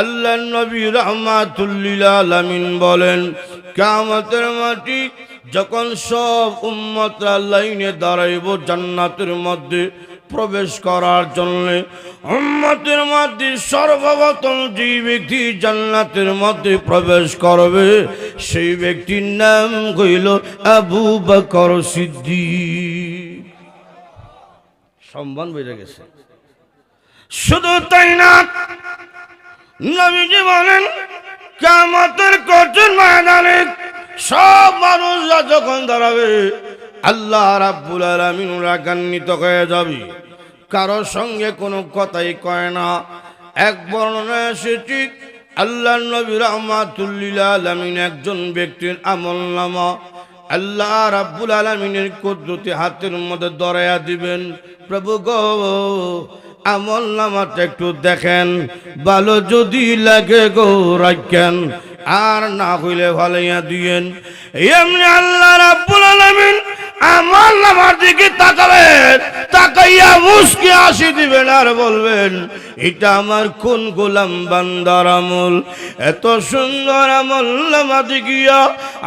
আল্লাহ নবী রহমাতুল্লিল বলেন কামতের মাটি যখন সব উম্মতরা লাইনে দাঁড়াইব জান্নাতের মধ্যে প্রবেশ করার জন্য, উম্মতের মধ্যে সর্বপ্রথম যে ব্যক্তি জান্নাতের মধ্যে প্রবেশ করবে, সেই ব্যক্তির নাম হইল আবু বকর সিদ্দিক। সম্মান বেড়ে গেছে। শুধু তাই না নবীজি বলেন কামতের কঠিন ময়দানে সব মানুষরা যখন দাঁড়াবে, আল্লাহ রাব্বুল আলামিন রাগান্বিত হয়ে যাবে। কারোর সঙ্গে কোনো কথাই কয় না। এক বর্ণনা এসেছি আল্লাহ নবী রহমাতুল্লিল আলামিন একজন ব্যক্তির আমল নামা। আল্লাহ রাব্বুল আলামিনের কুদরতি হাতের মধ্যে দরায়া দিবেন, প্রভু গো আমল নামাটা একটু দেখেন, ভালো যদি লাগে গো রাখেন, আর না হইলে ভালাইয়া দিয়েন। এমনি আল্লাহ রাব্বুল আলামিন নামার দিকে তাকাবেন, তাকাইয়া মুসকে আসি দিবেন আর বলবেন, এটা আমার কোন গোলাম বান্দার আমল? এত সুন্দর আমল নামা দেখিয়া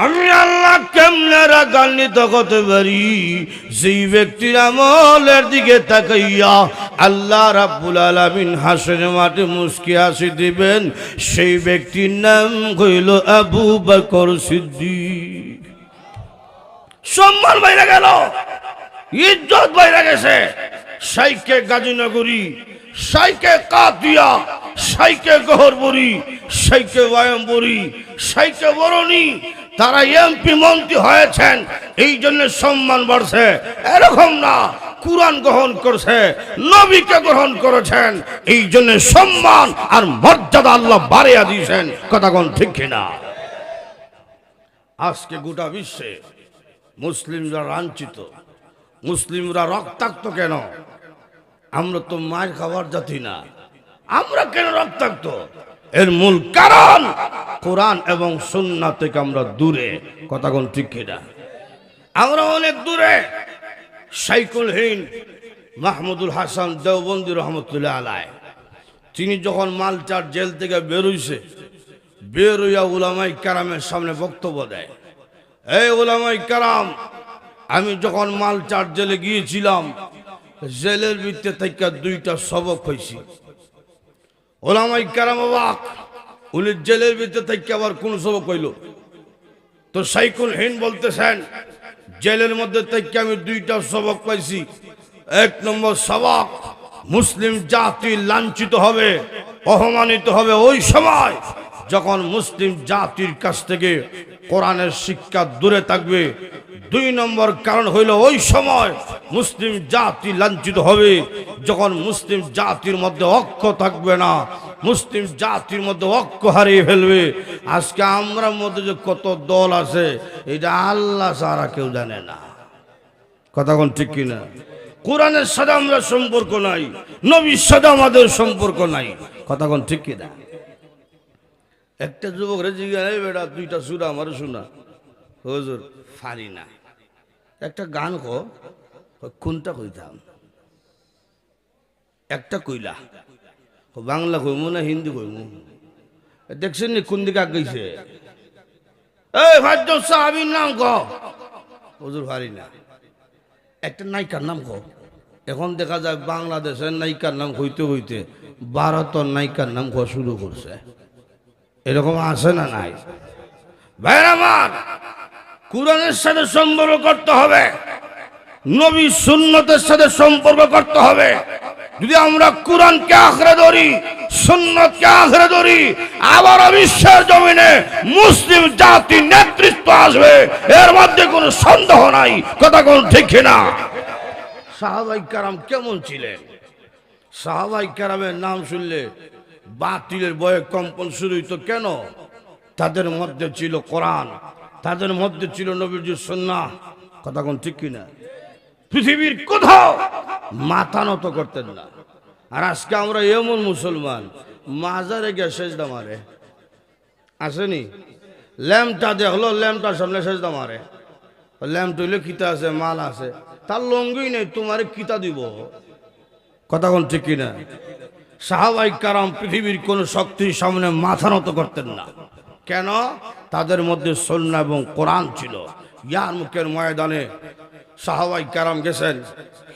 আমি আল্লাহ কেমনে রাগান্বিত করতে পারি? সেই ব্যক্তির আমলের দিকে তাকাইয়া আল্লাহ রাব্বুল আলামিন হাসের মাঠে মুসকি হাসি দিবেন, সেই ব্যক্তির নাম হইল আবু বকর সিদ্দিক। সম্মান বাইরে গেল। ইজ্জত বাইরে গেছে। সাইকে গাজীনগরী সাইকে কাতিয়া সাইকে গহরবরি সাইকে বয়ম্বরি সাইকে বরণী, তারা এমপি মন্ত্রী হয়েছেন। এই জন্য সম্মান বাড়ছে। এরকম না, কুরআন গ্রহণ করছে, নবীকে গ্রহণ করেছেন। এই জন্য সম্মান আর মর্যাদা আল্লাহ বাড়িয়ে দিয়েছেন। কথা কোন ঠিক কিনা? আজকে গোটা বিশ্বে মুসলিমরা লাঞ্ছিত। মুসলিমরা রক্তাক্ত কেন? আমরা তো মায়ের খাবার জাতি না। আমরা কেন রক্তাক্ত? এর মূল কারণ কোরআন এবং সুন্নাহ থেকে আমরা দূরে। কথা কোন ঠিক কিনা? আমরা অনেক দূরে। সাইকুলহীন মাহমুদুল হাসান দেওবন্দি রহমতুল্লাহ আলায় তিনি যখন মালচার জেল থেকে বেরোইছে বেরোইয়া উলামাই কারামের সামনে বক্তব্য দেয়। এই ওলামাই কারাম, আমি যখন মাল মালচার জেলে গিয়েছিলাম, জেলের ভিতরে থেকে দুইটা সবক হয়েছি ওলামাই কারাম অবাক, উনি জেলের ভিতরে থেকে আবার কোন সবক হইল? তো সাইকুল হিন বলতেছেন, জেলের মধ্যে থেকে আমি দুইটা সবক পাইছি। এক নম্বর সবক, মুসলিম জাতি লাঞ্ছিত হবে, অপমানিত হবে ওই সময় যখন মুসলিম জাতির কাছ থেকে কোরআনের শিক্ষা দূরে থাকবে। দুই নম্বর কারণ হইল ওই সময় মুসলিম জাতি লাঞ্ছিত হবে, যখন মুসলিম জাতির মধ্যে অক্ষ থাকবে না। মুসলিম জাতির মধ্যে অক্ষ হারিয়ে ফেলবে। আজকে আমরা মধ্যে যে কত দল আছে, এটা আল্লাহ সারা কেউ জানে না। কথা কোন ঠিক কিনা? কোরআনের সাথে আমরা সম্পর্ক নাই, নবীর সাথে আমাদের সম্পর্ক নাই। কথা কোন ঠিক কিনা? একটা যুবক রে জিজ্ঞাসা বেটা, দুইটা সুরা আমার শোনা। হুজুর, ফারি না। একটা গান কো কোনটা কইতাম? একটা কইলা বাংলা কইমু না হিন্দি কইমু? দেখছেন নি কোন দিকে আগাইছে? এই ভাজ্য সাহাবির নাম ক। হুজুর, ফারি না। একটা নায়িকার নাম ক। এখন দেখা যায় বাংলাদেশের নায়িকার নাম হইতে হইতে ভারতের নায়িকার নাম কওয়া শুরু করছে। এরকম আছে না নাই? ভাইর আমার, কোরআনের সাথে সম্পর্ক করতে হবে। নবী সুন্নতের সাথে সম্পর্ক করতে হবে। যদি আমরা কোরআনকে আখড়ে ধরি, সুন্নতকে আখড়ে ধরি আবার বিশ্বের জমিনে মুসলিম জাতি নেতৃত্ব আসবে, এর মধ্যে কোনো সন্দেহ নাই। কথা কোন ঠিক না সাহাবাই কারাম কেমন ছিলেন? সাহাবাই কারামের নাম শুনলে বাতিলের বয়ে কম্পন শুরু হইতো কেন? তাদের মধ্যে ছিল কোরআন, তাদের মধ্যে ছিল নবীর সন্না কথা কোন ঠিক কিনা? পৃথিবীর কোথাও মাথা নত করতেন না। আর আজকে আমরা এমন মুসলমান, মাজারে গিয়ে সেজদা মারে। আসেনি? ল্যাম্পটা দেখল, ল্যাম্পটার সামনে সেজদা মারে। ল্যাম্প হইলে কিতা আছে, মাল আছে। তার লঙ্গি নেই, তোমার কিতা দিব। কথা কোন ঠিক কিনা? সাহাবাই কারাম পৃথিবীর কোন শক্তির সামনে মাথা নত করতেন না। কেন? তাদের মধ্যে সন্না এবং কোরআন ছিল। ইয়ার মুখের ময়দানে সাহাবাই কারাম গেছেন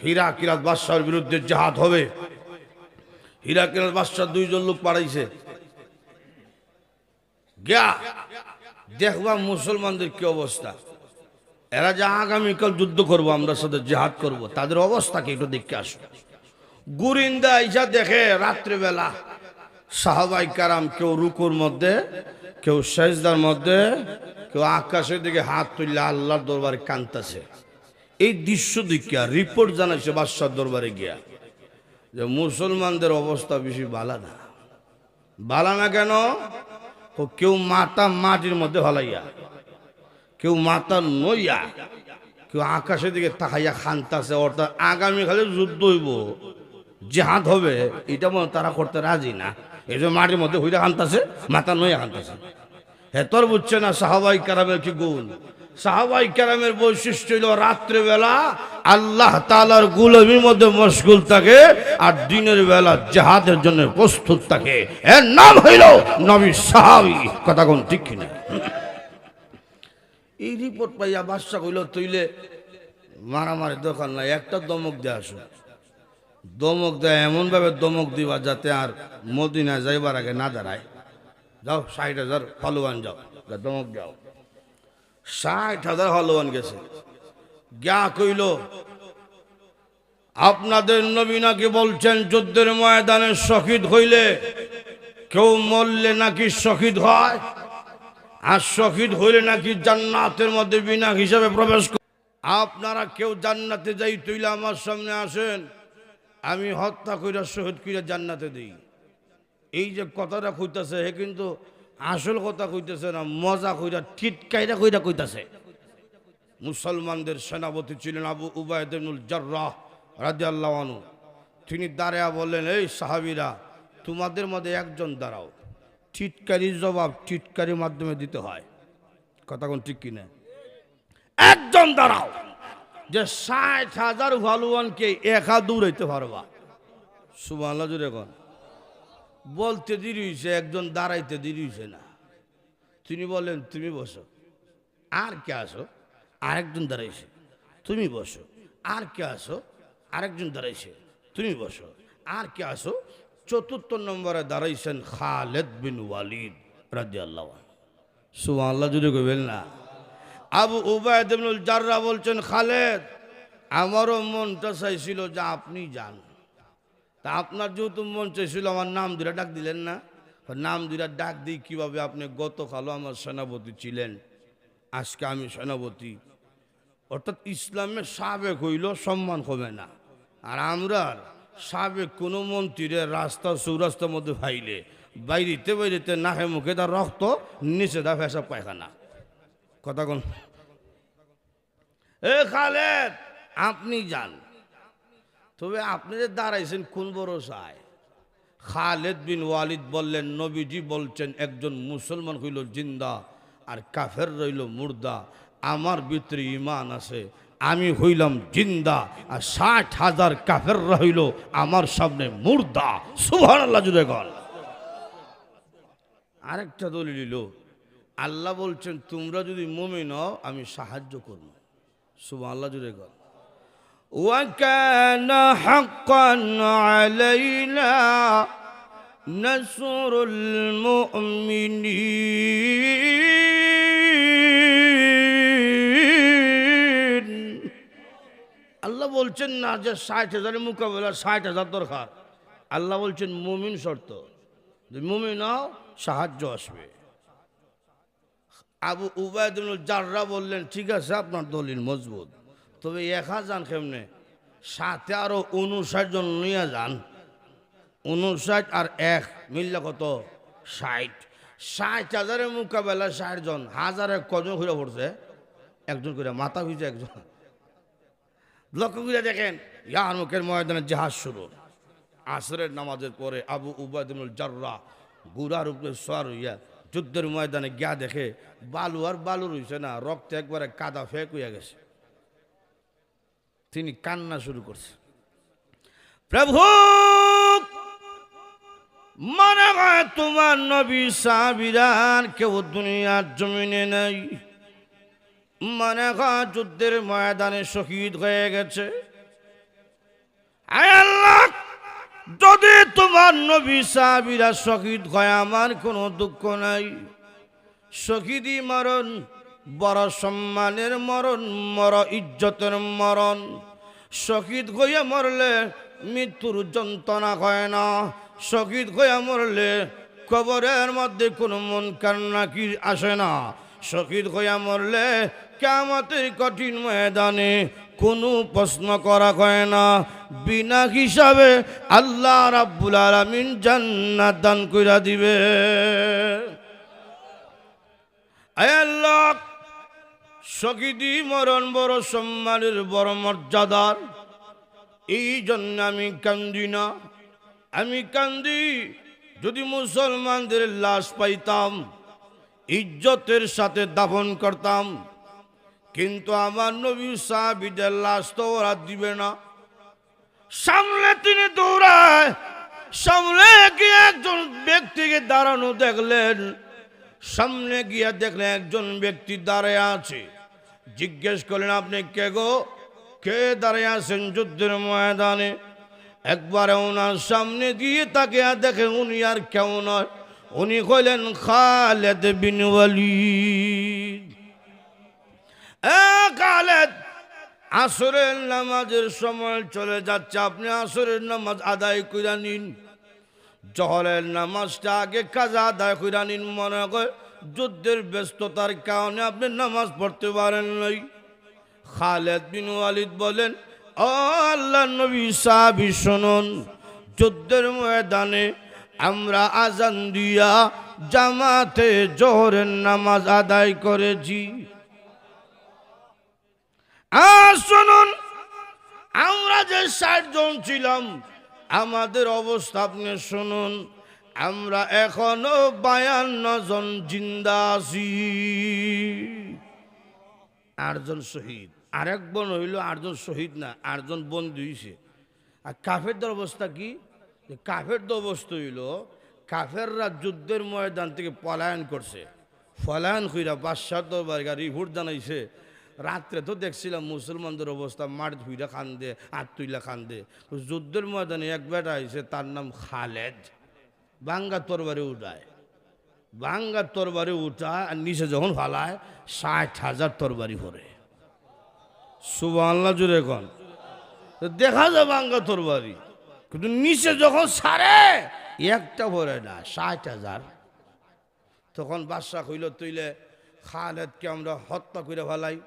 হীরা কিরাত বাদশার বিরুদ্ধে জাহাদ হবে। হীরা কিরাত বাদশাহ দুইজন লোক পাঠাইছে গিয়া দেখবা মুসলমানদের কি অবস্থা। এরা যে আগামীকাল যুদ্ধ করব, আমরা সাথে জেহাদ করব, তাদের অবস্থাকে একটু দেখে আসো। গুরিন্দা ইসা দেখে রাত্রিবেলা। সাহাবাই কারাম কেউ রুকুর মধ্যে, কেউ সেজদার মধ্যে, কেউ আকাশের দিকে হাত তুললে আল্লাহর দরবারে কান্তাছে এই দৃশ্য দেখিয়া, রিপোর্ট জানাইছে বাদশার দরবারে গিয়া। যে মুসলমানদের অবস্থা বেশি বালা না। বালা না কেন? কেউ মাথা মাটির মধ্যে হলাইয়া কেউ মাথা নইয়া, কেউ আকাশের দিকে তাকাইয়া খান্তাছে, অর্থাৎ আগামী খালি যুদ্ধ হইব। জেহাদ হবে, এটা মনে তারা করতে রাজি না। এই যে মাটির মধ্যে হইতে খান্তাছে মাথা নইয়া খান্তাছে হেতর বুঝছে না সাহাবাই কারামের কি গুণ? সাহাবাই কারামের বৈশিষ্ট্য হইল রাত্রেবেলা আল্লাহ তালার গুলমির মধ্যে মশগুল থাকে আর দিনের বেলা জেহাদের জন্য প্রস্তুত থাকে। এর নাম হইল নবী সাহাবি। কথা কোন ঠিক কিনা? এই রিপোর্ট পাইয়া বাদশা কইল তুইলে মারামারি দোকান নাই, একটা দমক দিয়ে আসো। দমক দেয় এমনভাবে দমক দিবা যাতে আর মদিনা যাইবার আগে না দাঁড়ায়। যাও, ষাট হাজার ফলোয়ান যাও যা দমক যাও ষাট হাজার ফলোয়ান গেছে। গা কইল, আপনাদের নবীনাকে বলছেন যুদ্ধের ময়দানে শহীদ হইলে কেউ মরলে নাকি শহীদ হয়? আর শহীদ হইলে নাকি জান্নাতের মধ্যে বিনা হিসাবে প্রবেশ। আপনারা কেউ জান্নাতে যাই তুইলে আমার সামনে আসেন। আমি হত্যা কইরা, শহীদ কইরা জান্নাতে দিই। এই যে কথাটা কইতাছে, হে কিন্তু আসল কথা কইতেছে না, মজা কইরা, টিটকাইরা কইরা কইতাছে। মুসলমানদের সেনাপতি ছিলেন আবু উবায়দুল জার্রাহ রাজি আল্লাহ তিনি দাঁড়ায়া বললেন, এই সাহাবিরা, তোমাদের মধ্যে একজন দাঁড়াও। টিটকারির জবাব টিটকারির মাধ্যমে দিতে হয়। কথা কোন ঠিক কিনা? একজন দাঁড়াও। যে ষাট হাজার ভালুয়ানকে একা দৌড়াইতে পারবা। সুবাহ জুড়ে কন। বলতে দেরি হয়েছে একজন দাঁড়াইতে দেরি হয়েছে না। তিনি বলেন তুমি বসো। আর কে আসো আরেকজন দাঁড়াইছে। তুমি বসো। আর কে আসো আরেকজন দাঁড়াইছে। তুমি বসো। আর কে আসো চতুর্থ নম্বরে দাঁড়াইছেন খালেদ বিন ওয়ালিদ রাজি আল্লাহ সুবাহ আল্লাহ যদি কইবেন না। আবু উবায়দুল জাররা বলছেন, খালেদ, আমারও মনটা চাইছিল যে আপনি যান। তা আপনার যেহেতু মন চাইছিল, আমার নাম দুরা ডাক দিলেন না। নাম দুরা ডাক দিই কীভাবে আপনি গতকালও আমার সেনাপতি ছিলেন? আজকে আমি সেনাপতি। অর্থাৎ ইসলামের সাবেক হইল সম্মান হবে না। আর আমরা সাবেক কোনো মন্ত্রীর রাস্তা সৌরাস্তার মধ্যে ভাইলে, বাইরিতে বাইরিতে নাহে মুখে তার রক্ত, নিচে দা ফেসা পায়খানা। কথা কোন এ খালেদ, আপনি যান। তবে আপনি যে দাঁড়াইছেন কোন বড় সায় খালেদ বিন ওয়ালিদ বললেন, নবীজি বলছেন, একজন মুসলমান হইল জিন্দা আর কাফের রইল মুর্দা। আমার ভিতরে ইমান আছে, আমি হইলাম জিন্দা আর ষাট হাজার কাফের রইল আমার সামনে মুর্দা। সুভান আল্লাহ জুড়ে গল। আরেকটা দলিল আল্লাহ বলছেন তোমরা যদি মমিন হও আমি সাহায্য করব সুভান আল্লাহ জুড়ে গল وكان حقا علينا نصر المؤمنين আল্লাহ বলছেন না যে ষাট হাজারের মোকাবেলা ষাট হাজার দরকার আল্লাহ বলছেন মুমিন শর্ত যদি মুমিন হও সাহায্য আসবে আবু উবায়দুল জাররা বললেন, ঠিক আছে, আপনার দলিল মজবুত, তবে একা যান কেমনে? সাথে আরও উনষাট জন নিয়ে যান। উনষাট আর এক মিললে কত? ষাট। ষাট হাজারের মোকাবেলা ষাট জন, হাজারে কজন ঘুরে পড়ছে? একজন করে মাথা ভিজে একজন। লক্ষ্য করে দেখেন ইয়ার মুখের ময়দানে জাহাজ শুরু। আসরের নামাজের পরে আবু উবায়দুল জাররা গুড়ার উপরে সোয়ার হইয়া যুদ্ধের ময়দানে গিয়া দেখে বালু আর বালু রইছে না, রক্ত একবারে কাদা ফেক হইয়া গেছে। তিনি কান্না শুরু করছে। প্রভু, মনে হয় তোমার নবী সাবিরান কেউ দুনিয়ার জমিনে নেই। মনে হয় যুদ্ধের ময়দানে শহীদ হয়ে গেছে। আল্লাহ যদি তোমার নবী সাহাবিরা শহীদ হয়, আমার কোনো দুঃখ নাই। শহীদি মরণ, বড় সম্মানের মরণ মর ইজ্জতের মরণ। শহীদ হয়ে মরলে মৃত্যুর যন্ত্রণা হয় না। শহীদ হয়ে মরলে কবরের মধ্যে কোনো মন কান্না কি আসে না। শহীদ হয়ে মরলে কেমতের কঠিন ময়দানে কোনো প্রশ্ন করা হয় না। বিনা হিসাবে আল্লাহ রাব্বুল আলামিন জান্নাত দান কইরা দিবে। আল্লাহ, শহীদি মরণ বড় সম্মানের বড় মর্যাদার। এই জন্য আমি কান্দি না। আমি কান্দি, যদি মুসলমানদের লাশ পাইতাম, ইজ্জতের সাথে দাফন করতাম। কিন্তু আমার নবী সাহাবিদের লাশ তো ওরা দিবে না। সামনে তিনি দৌড়ায়, সামনে গিয়ে একজন ব্যক্তিকে দাঁড়ানো দেখলেন। সামনে গিয়ে দেখলেন একজন ব্যক্তি দাঁড়ায় আছে। জিজ্ঞেস করলেন, আপনি কে গো? কে দাঁড়ায় আছেন যুদ্ধের ময়দানে? একবারে ওনার সামনে গিয়ে তাকে আর দেখে উনি আর কেমন নয়। উনি কইলেন খালেদ বিন ওয়ালিদ। আসরের নামাজের সময় চলে যাচ্ছে। আপনি আসরের নামাজ আদায় করে নিন। জহরের নামাজটা আগে কাজা আদায় করে নিন মনে করে। যুদ্ধের ব্যস্ততার কারণে আপনি নামাজ পড়তে পারেন নাই। খালেদ বিন ওয়ালিদ বলেন, ও আল্লাহ নবী, সাহাবি শুনুন। যুদ্ধের ময়দানে আমরা আজান দিয়া জামাতে জোহরের নামাজ আদায় করেছি। আর শুনুন, আমরা যে ষাট জন ছিলাম, আমাদের অবস্থা আপনি শুনুন, আমরা এখনও বায়ান্ন জন জিন্দা আছি। আটজন শহীদ। আরেক বোন হইল আটজন শহীদ না, আটজন বন্দী হইছে। আর কাফেরদের অবস্থা কি? যে কাফেরদের অবস্থা হইল, কাফেররা যুদ্ধের ময়দান থেকে পলায়ন করছে। পলায়ন কইরা বাদশাহ দরবার রিপোর্ট জানাইছে রাত্রে তো দেখছিলাম মুসলমানদের অবস্থা, মাঠ ধুইরা খান্দে আর তুইলা খান্দে তো যুদ্ধের ময়দানে এক বেটা আইছে, তার নাম খালেদ। বাঙ্গা তরবারে উঠায়। বাঙ্গা তরবারি উঠায় আর নিচে যখন ফালায়, ষাট হাজার তরবারি ভরে। সুবাংলা জুড়ে এখন দেখা যায় বাঙ্গা তরবারি। কিন্তু নিচে যখন সারে, একটা ভরে না, ষাট হাজার। তখন বাদশাহ কইল তুইলে খালেদকে আমরা হত্যা করে ফেলাই।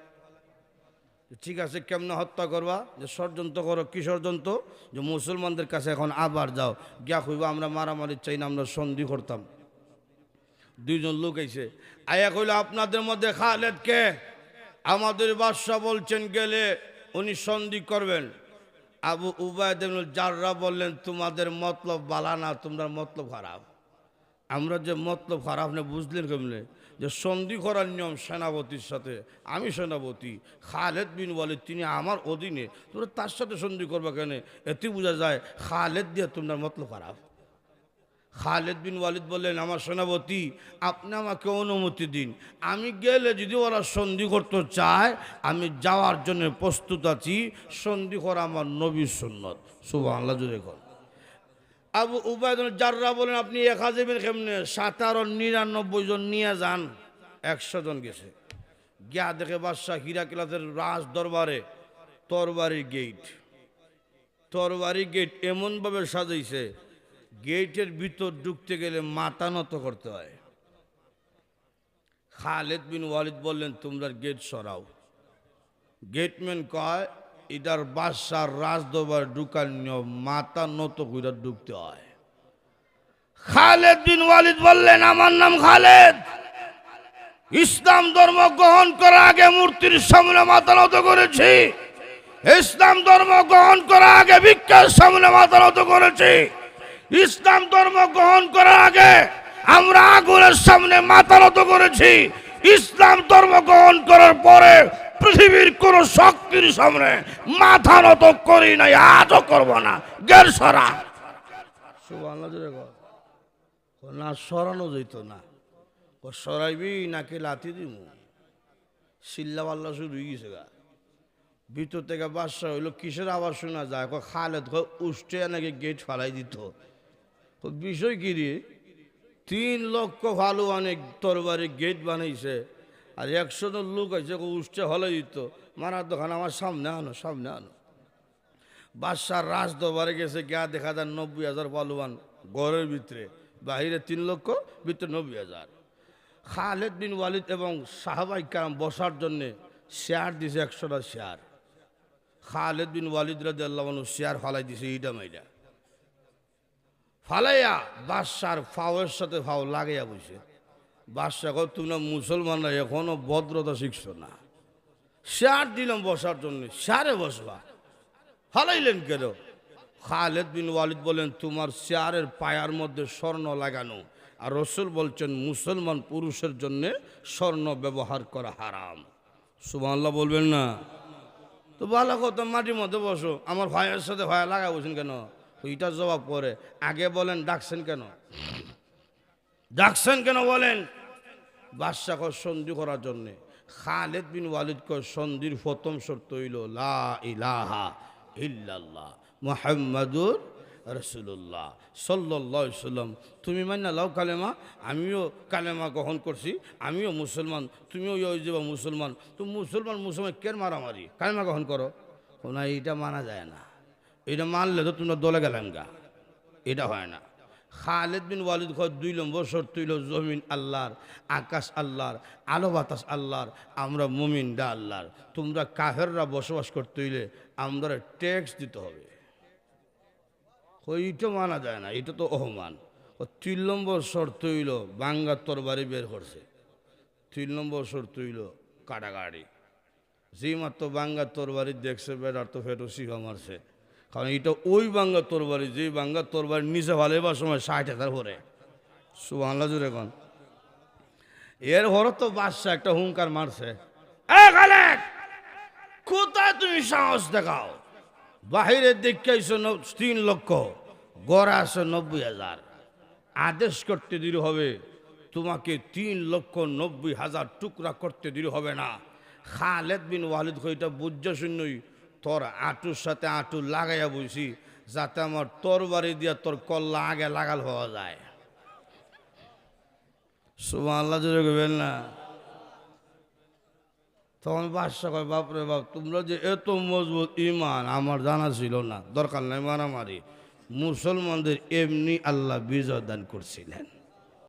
ঠিক আছে, কেমনে হত্যা করবা? যে ষড়যন্ত্র করো, কি ষড়যন্ত্র? যে মুসলমানদের কাছে এখন আবার যাও। গিয়া কইবা, আমরা মারামারি চাই না, আমরা সন্ধি করতাম। দুইজন লোক আইছে। আয়া কইল, আপনাদের মধ্যে খালেদ কে? আমাদের বাদশাহ বলছেন গেলে উনি সন্ধি করবেন। আবু উবায়দ জাররা বললেন, তোমাদের মতলব বালা না, তোমরা মতলব খারাপ। আমরা যে মতলব খারাপ না, বুঝলেন কেমনে? যে সন্ধি করার নিয়ম সেনাপতির সাথে, আমি সেনাপতি। খালেদ বিন বলে তিনি আমার অধীনে। তোমরা তার সাথে সন্ধি করবা কেন? এতে বোঝা যায় খালেদ দিয়ে তোমরা মতলব খারাপ। খালেদ বিন ওয়ালিদ বললেন, আমার সেনাপতি, আপনি আমাকে অনুমতি দিন। আমি গেলে যদি ওরা সন্ধি করতে চায়, আমি যাওয়ার জন্য প্রস্তুত আছি। সন্ধি করা আমার নবীর সুন্নত। সুবাহ আল্লাহ কর আবু উবায়দুল জাররা বলেন, আপনি এক হাজার কেমনে সাতারো নিরানব্বই জন নিয়ে যান? একশো জন গেছে। গিয়া দেখে বাদশাহ হীরাকিলাতের রাজ দরবারে তরবারি গেট। তরবারি গেট এমনভাবে সাজাইছে, গেটের ভিতর ঢুকতে গেলে মাথা নত করতে হয়। খালেদ বিন ওয়ালিদ বললেন, তোমরা গেট সরাও। গেটম্যান কয় এটার বাদশার রাজদরবার ঢুকার নিয়ম মাথা নত করে ঢুকতে হয়। খালেদ বিন ওয়ালিদ বললেন, আমার নাম খালেদ। ইসলাম ধর্ম গ্রহণ করার আগে মূর্তির সামনে মাথা নত করেছি। ইসলাম ধর্ম গ্রহণ করার আগে ভিক্ষার সামনে মাথা নত করেছি। ইসলাম ধর্ম গ্রহণ করার আগে আমরা আগুনের সামনে মাথা নত করেছি। ইসলাম ধর্ম গ্রহণ করার পরে পৃথিবীর কোন শক্তির সামনে মাথা নত করি নাই, আজও করব না। গের সরা। কর। না, সরানো যেত না। ও সরাইবি, নাকি লাথি দিমু। চিল্লা পাল্লা শুরু গেছে গা। ভিতর থেকে বাদশা হইল, কিসের আবার শোনা যায়? কয়, খালেদ উষ্টে নাকি গেট ফালাই দিত। বিষয় কি রে? তিন লক্ষ ভালো অনেক তরবারি গেট বানাইছে। আর একশো জন লোক আছে উষ্টে হলে দিত। মারার দোকান আমার সামনে আনো সামনে আনো। বাদশার রাজ দরবারে গেছে, গিয়া দেখা যায় নব্বই হাজার পালোয়ান ঘরের ভিতরে। বাহিরে তিন লক্ষ, ভিতরে নব্বই হাজার। খালেদ বিন ওয়ালিদ এবং সাহাবাই কারাম বসার জন্যে শেয়ার দিছে একশোটা শেয়ার। খালেদ বিন ওয়ালিদ রাজি আল্লাহ শেয়ার ফালাই দিছে এইটা মাইটা ফালাইয়া বাদশার ফাওয়ের সাথে ফাও লাগাইয়া বসে। বাদশা কর তোমরা মুসলমানরা এখনও ভদ্রতা শিখছো না। শেয়ার দিলাম বসার জন্য শেয়ারে বসবা। ফালাইলেন কেন? খালেদ বিন ওয়ালিদ বলেন, তোমার চেয়ারের পায়ার মধ্যে স্বর্ণ লাগানো। আর রসুল বলছেন, মুসলমান পুরুষের জন্য স্বর্ণ ব্যবহার করা হারাম। সুবহানাল্লাহ বলবেন না। তো ভালো কথা, মাটির মধ্যে বসো। আমার ভাইয়ের সাথে ভাইয়া লাগা বসেন কেন? ওইটা জবাব পরে। আগে বলেন, ডাকছেন কেন? ডাকছেন কেন বলেন? বাদশাহ কর সন্ধি করার জন্যে। খালেদ বিন ওয়ালিদ কর সন্ধির প্রথম শর্ত হইল, লা ইলাহা ইল্লাল্লাহ মোহাম্মদুর রসুল্লাহ সাল্লাহ সাল্লাম তুমি মান্না লাও কালেমা, আমিও কালেমা গ্রহণ করছি, আমিও মুসলমান, তুমিও যে মুসলমান। তো মুসলমান মুসলমান কেন মারামারি? কালেমা গ্রহণ করো। না, এইটা মানা যায় না। এটা মানলে তো তোমরা দলে গেলাম গা। এটা হয় না। খালেদ বিন ওয়ালিদ ঘর দুই নম্বর শর্ত হইল জমিন আল্লাহর, আকাশ আল্লাহর, আলো বাতাস আল্লাহর, আমরা মুমিন ডা আল্লাহর। তোমরা কাহেররা বসবাস করতে হইলে আমরা ট্যাক্স দিতে হবে। ওইটা মানা যায় না এটা তো অহমান। ও তিন নম্বর শর্ত হইল বাঙ্গার তরবারি বের করছে। তিন নম্বর শর্ত হইল কাটাকাটি যেই মাত্র বাঙ্গার তরবারি দেখছে, বেড়ার তো ফেটো শিখা মারছে কারণ এটা ওই বাঙ্গার তরবারি যেই বাঙ্গার তরবারি নিচে ভালোবার সময় ষাট হাজার ভরে। সুবাংলা জুড়ে এখন এর হর তো বাদশা একটা হুঙ্কার মারছে। কোথায় তুমি সাহস দেখাও? বাহিরে দেখে আইসো তিন লক্ষ, গড়ে আসো নব্বই হাজার। আদেশ করতে দিলে হবে, তোমাকে তিন লক্ষ নব্বই হাজার টুকরা করতে দিলে হবে না। খালেদ বিন ওয়ালিদ কইটা বুঝ্য শূন্যই তোর আঁটুর সাথে আঁটু লাগাইয়া বইছি, যাতে আমার তোর বাড়ি দিয়া তোর কল্লা আগে লাগাল হওয়া যায়। সুমা আল্লাহ জোরে না? তখন বাদশা কয়, বাপরে বাপ, তোমরা যে এত মজবুত ইমান আমার জানা ছিল না, দরকার নাই মারামারি। মুসলমানদের এমনি আল্লাহ বিজয় দান করছিলেন।